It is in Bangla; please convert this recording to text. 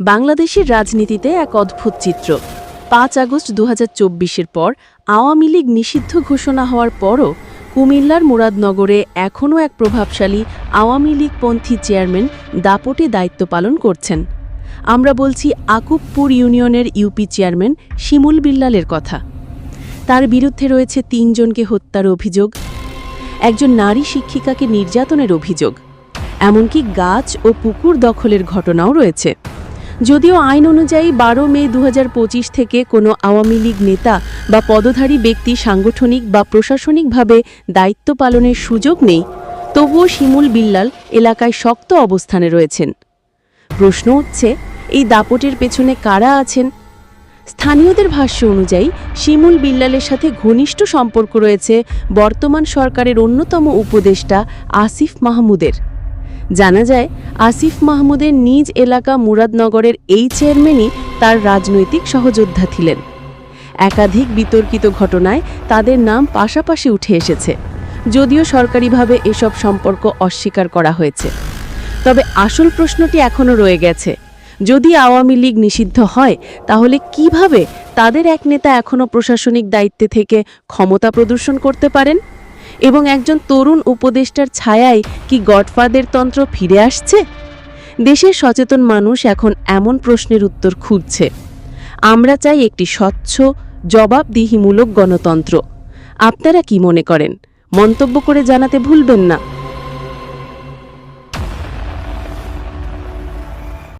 বাংলাদেশের রাজনীতিতে এক অদ্ভুত চিত্র। পাঁচ আগস্ট দু এর পর আওয়ামী লীগ নিষিদ্ধ ঘোষণা হওয়ার পরও কুমিল্লার মুরাদনগরে এখনও এক প্রভাবশালী আওয়ামী লীগপন্থী চেয়ারম্যান দাপটে দায়িত্ব পালন করছেন। আমরা বলছি আকুবপুর ইউনিয়নের ইউপি চেয়ারম্যান শিমুল বিল্লালের কথা। তার বিরুদ্ধে রয়েছে তিনজনকে হত্যার অভিযোগ, একজন নারী শিক্ষিকাকে নির্যাতনের অভিযোগ। এমনকি গাছ ও পুকুর দখলের ঘটনাও রয়েছে। যদিও আইন অনুযায়ী বারো মে দু হাজার পঁচিশ থেকে কোনো আওয়ামী লীগ নেতা বা পদধারী ব্যক্তি সাংগঠনিক বা প্রশাসনিকভাবে দায়িত্ব পালনের সুযোগ নেই, তবুও শিমুল বিল্লাল এলাকায় শক্ত অবস্থানে রয়েছেন। প্রশ্ন হচ্ছে এই দাপটের পেছনে কারা আছেন? স্থানীয়দের ভাষ্য অনুযায়ী, শিমুল বিল্লালের সাথে ঘনিষ্ঠ সম্পর্ক রয়েছে বর্তমান সরকারের অন্যতম উপদেষ্টা আসিফ মাহমুদের। জানা যায়, আসিফ মাহমুদের নিজ এলাকা মুরাদনগরের এই চেয়ারম্যানই তার রাজনৈতিক সহযোদ্ধা ছিলেন। একাধিক বিতর্কিত ঘটনায় তাদের নাম পাশাপাশি উঠে এসেছে। যদিও সরকারিভাবে এসব সম্পর্ক অস্বীকার করা হয়েছে। তবে আসল প্রশ্নটি এখনও রয়ে গেছে। যদি আওয়ামী লীগ নিষিদ্ধ হয়, তাহলে কীভাবে তাদের এক নেতা এখনও প্রশাসনিক দায়িত্বে থেকে ক্ষমতা প্রদর্শন করতে পারেন? এবং একজন তরুণ উপদেষ্টার ছায়ায় কি গডফাদের তন্ত্র ফিরে আসছে? দেশের সচেতন মানুষ এখন এমন প্রশ্নের উত্তর খুঁজছে। আমরা চাই একটি স্বচ্ছ, জবাবদিহিমূলক গণতন্ত্র। আপনারা কি মনে করেন? মন্তব্য করে জানাতে ভুলবেন না।